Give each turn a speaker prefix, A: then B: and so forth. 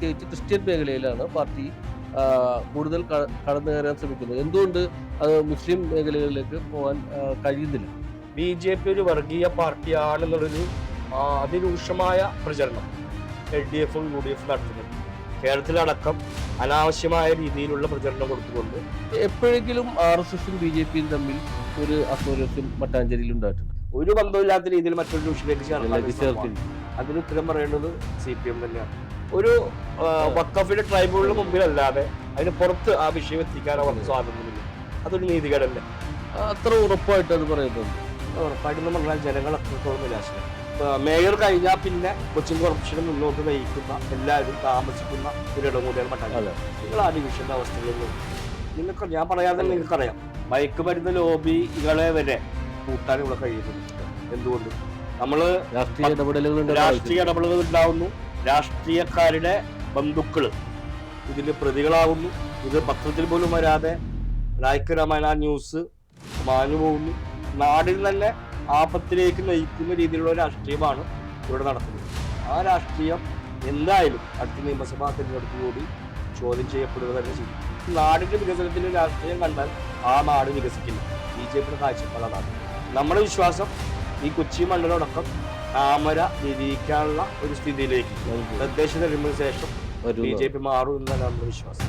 A: Christian മേഖലയിലാണ് party കൂടുതൽ കടന്നു കയറാൻ ശ്രമിക്കുന്നത്. എന്തുകൊണ്ട് അത് മുസ്ലിം മേഖലകളിലേക്ക് പോകാൻ കഴിയുന്നില്ല?
B: ബി ജെ പി ഒരു വർഗീയ പാർട്ടിയാണെന്നുള്ളൊരു അതിരൂക്ഷമായ പ്രചരണം എൽ ഡി എഫും യു ഡി എഫും നടത്തുന്നുണ്ട് കേരളത്തിലടക്കം അനാവശ്യമായ രീതിയിലുള്ള പ്രചരണം കൊടുത്തുകൊണ്ട്
A: എപ്പോഴെങ്കിലും ആർ എസ് എസും ബി ജെ പിയും തമ്മിൽ ഒരു അസൗരസ്യം മട്ടാഞ്ചേരിയിൽ ഉണ്ടായിട്ടുണ്ട്.
B: ഒരു ബന്ധമില്ലാത്ത രീതിയിൽ മറ്റൊരു ന്യൂസിലേക്ക് ചേർത്തിട്ടുണ്ട്
A: ചേർത്തില്ല.
B: അതിന് ഉത്തരം പറയേണ്ടത് സി പി എം തന്നെയാണ്. ഒരു വക്കഫിന്റെ ട്രൈബ്യൂണലിന് മുമ്പിലല്ലാതെ അതിന് പുറത്ത് ആ വിഷയം എത്തിക്കാൻ അവർക്ക് സ്വാതന്ത്ര്യമില്ല. അതൊരു നീതികേടല്ലേ?
A: അത്ര ഉറപ്പായിട്ട് അത് പറയുന്നുണ്ട്
B: ഉറപ്പായിട്ടും പറഞ്ഞാൽ ജനങ്ങൾ അത്രത്തോളം നിരാശ മേയർ കഴിഞ്ഞാൽ പിന്നെ കൊച്ചിൻ കോർപ്പറേഷന് മുന്നോട്ട് നയിക്കുന്ന എല്ലാവരും താമസിക്കുന്ന ഒരിടം കൂടിയാണ്
A: പട്ടാളം
B: നിങ്ങൾ ആ ഡിവിഷന്റെ അവസ്ഥകളിൽ നിങ്ങൾക്ക് ഞാൻ പറയാതെ നിങ്ങൾക്കറിയാം. മയക്കുമരുന്ന് ലോബികളെ വരെ കൂട്ടാൻ ഇവിടെ കഴിയുന്നുണ്ട്. എന്തുകൊണ്ട്? നമ്മൾ
A: രാഷ്ട്രീയ ഇടപെടലുകൾ
B: രാഷ്ട്രീയ ഇടപെടലുകൾ ഉണ്ടാവുന്നു. രാഷ്ട്രീയക്കാരുടെ ബന്ധുക്കൾ ഇതിൽ പ്രതികളാവുന്നു. ഇത് പത്രത്തിൽ പോലും വരാതെ രായ്ക്ക് രാമായണ ന്യൂസ് മാഞ്ഞു പോകുന്നു. നാടിൽ തന്നെ ആപത്തിലേക്ക് നയിക്കുന്ന രീതിയിലുള്ള രാഷ്ട്രീയമാണ് ഇവിടെ നടക്കുന്നത്. ആ രാഷ്ട്രീയം എന്തായാലും അടുത്ത നിയമസഭാ തിരഞ്ഞെടുപ്പ് കൂടി ചോദ്യം ചെയ്യപ്പെടുക തന്നെ ചെയ്യും. നാടിന്റെ വികസനത്തിന്റെ രാഷ്ട്രീയം കണ്ടാൽ ആ നാട് വികസിക്കില്ല. ബി ജെ പിയുടെ കാഴ്ചപ്പാടാണ് നമ്മുടെ വിശ്വാസം ഈ കൊച്ചി മണ്ഡലമടക്കം താമര വിരിയിക്കാനുള്ള ഒരു സ്ഥിതിയിലേക്ക്. തദ്ദേശ തെരഞ്ഞെടുപ്പിന് ശേഷം ബി ജെ പി മാറും എന്നാണ് നമ്മുടെ വിശ്വാസം.